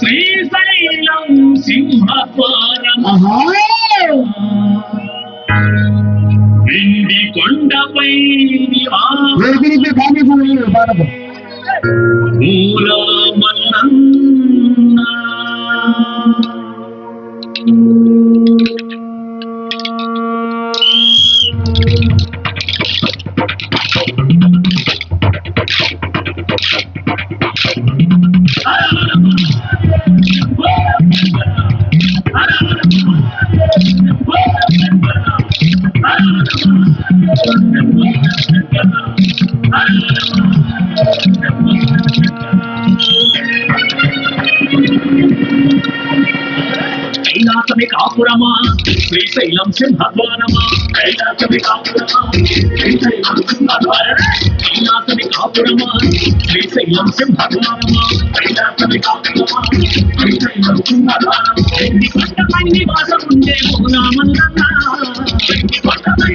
శ్రీశైలం సింహద్వారం. వెండి కొండపై నివాస కైలాసమి కాపురమా? శ్రీశైలం సింహద్వారమా? కైలాసమి కాపురమా? శ్రీశైలం సింహద్వారమా కైలాసమి కాపురమా? శ్రీశైలం సింహద్వారమా? కైలాసమి కాపురమా? శ్రీశైలం సింహద్వారమా? వెండి కొండపై నివాసం ఉండే రామల్లన్న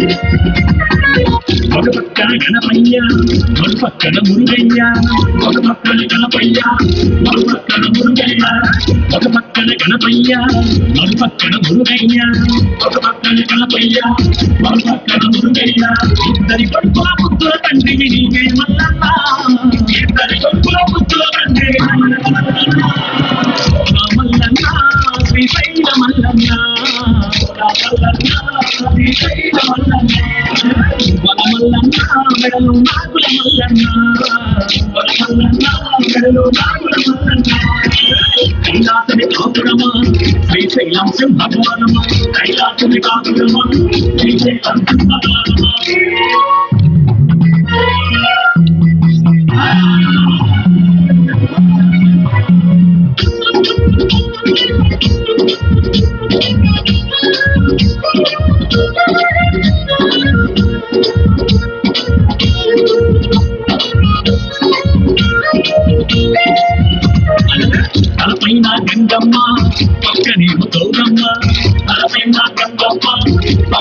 ఒక పక్కన గణపయ్య మరు పక్కన మురుగయ్య. ఒక పక్కన గణపయ్య మరు పక్కన మురుగయ్య. ఒక పక్కన గణపయ్య మరు పక్కన మురుగయ్య. ఒక పక్కన గణపయ్య మరు పక్కన మురుగయ్య. ఇద్దరి కొడుకుల ముద్దుల తండ్రి నీవే మల్లన్న. ఇద్దరి కొడుకుల ముద్దుల శ్రీశైలం సింహద్వారమా కైలాసమి కాపురమా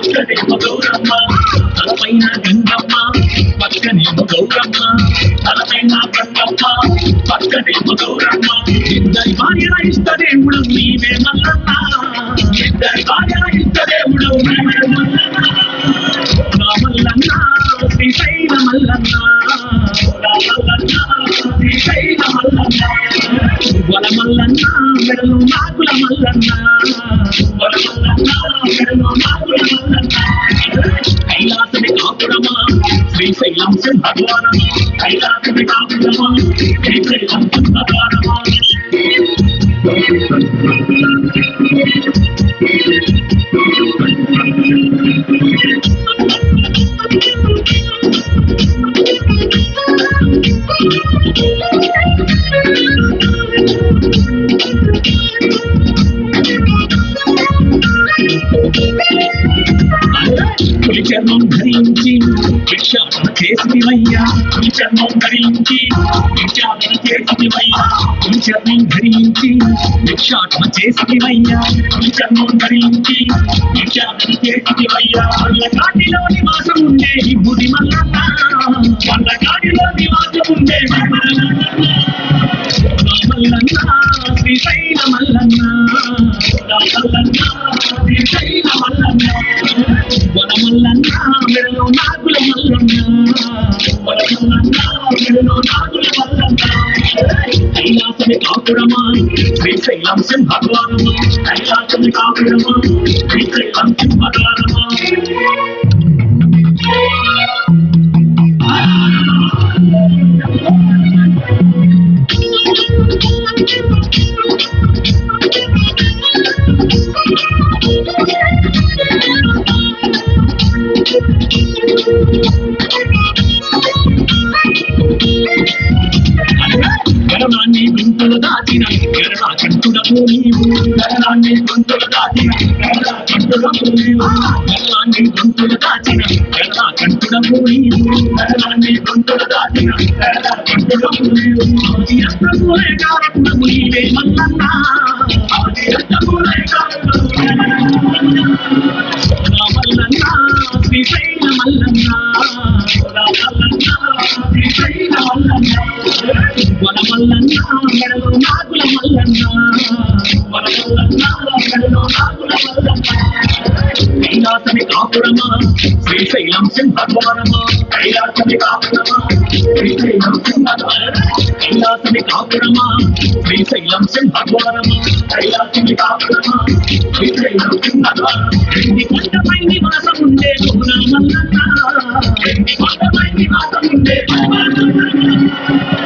పక్కనేమో గౌరమ్మ తలపైన గంగమ్మ పక్కనేమో గౌరమ్మ తలపైన గంగమ్మ పక్కనేమో గౌరమ్మ. ఇద్దరి భార్యల ఇష్టదేవుడు నీవే మల్లన్న. ఇద్దరి భార్యల ఇష్టదేవుడు నీవే మల్లన్న. శ్రీశైలం సింహద్వారమా కైలాసమి కాపురమా శ్రీశైలం సింహద్వారమా చర్మం ధరించి భిక్షాటన చేసినవయ్యా పులి చర్మం ధరించి భిక్షాటన చేసినవయ్యా పులి చర్మం ధరించి భిక్షాటన చేసినవయ్యా వాళ్ళ కాటిలో నివాసం ఉండే ఈ బుడి మల్లన్న మల్లన్న మెడలో నాగుల మల్లన్న మెడలో నాగుల మల్లన్న కైలాసమి కాపురమా శ్రీశైలం సింహద్వారమా కైలాసమి కాపురమా శ్రీశైలం సింహద్వారమా దాటిన కేరళ గరళ నీవు కేరళాన్ని గుంపులు దాటిన గరళ కంటుడము నీవు గరణాన్ని గుంపులు దాచిన గరళ కంటుడము నీవు కేరళాన్ని గుంపులు దాటిన కేరళ కంటుడము నీవు ఆది కారణము నీవే మల్లన్న ఆది కారణము నా మల్లన్న శ్రీశైల కాపురమా శ్రీశైలం సింహద్వారమా? కైలాసమి కాపురమా? శ్రీశైలం సింహద్వారమా? కైలాసమి కాపురమా? శ్రీశైలం సింహద్వారమా? కైలాసమి కాపురమా? శ్రీశైలం సింహద్వారమా రెండు కొండపై నివాసం ఉండే గుణ మల్లన్న కొండపై నివాసం ఉండే గుణ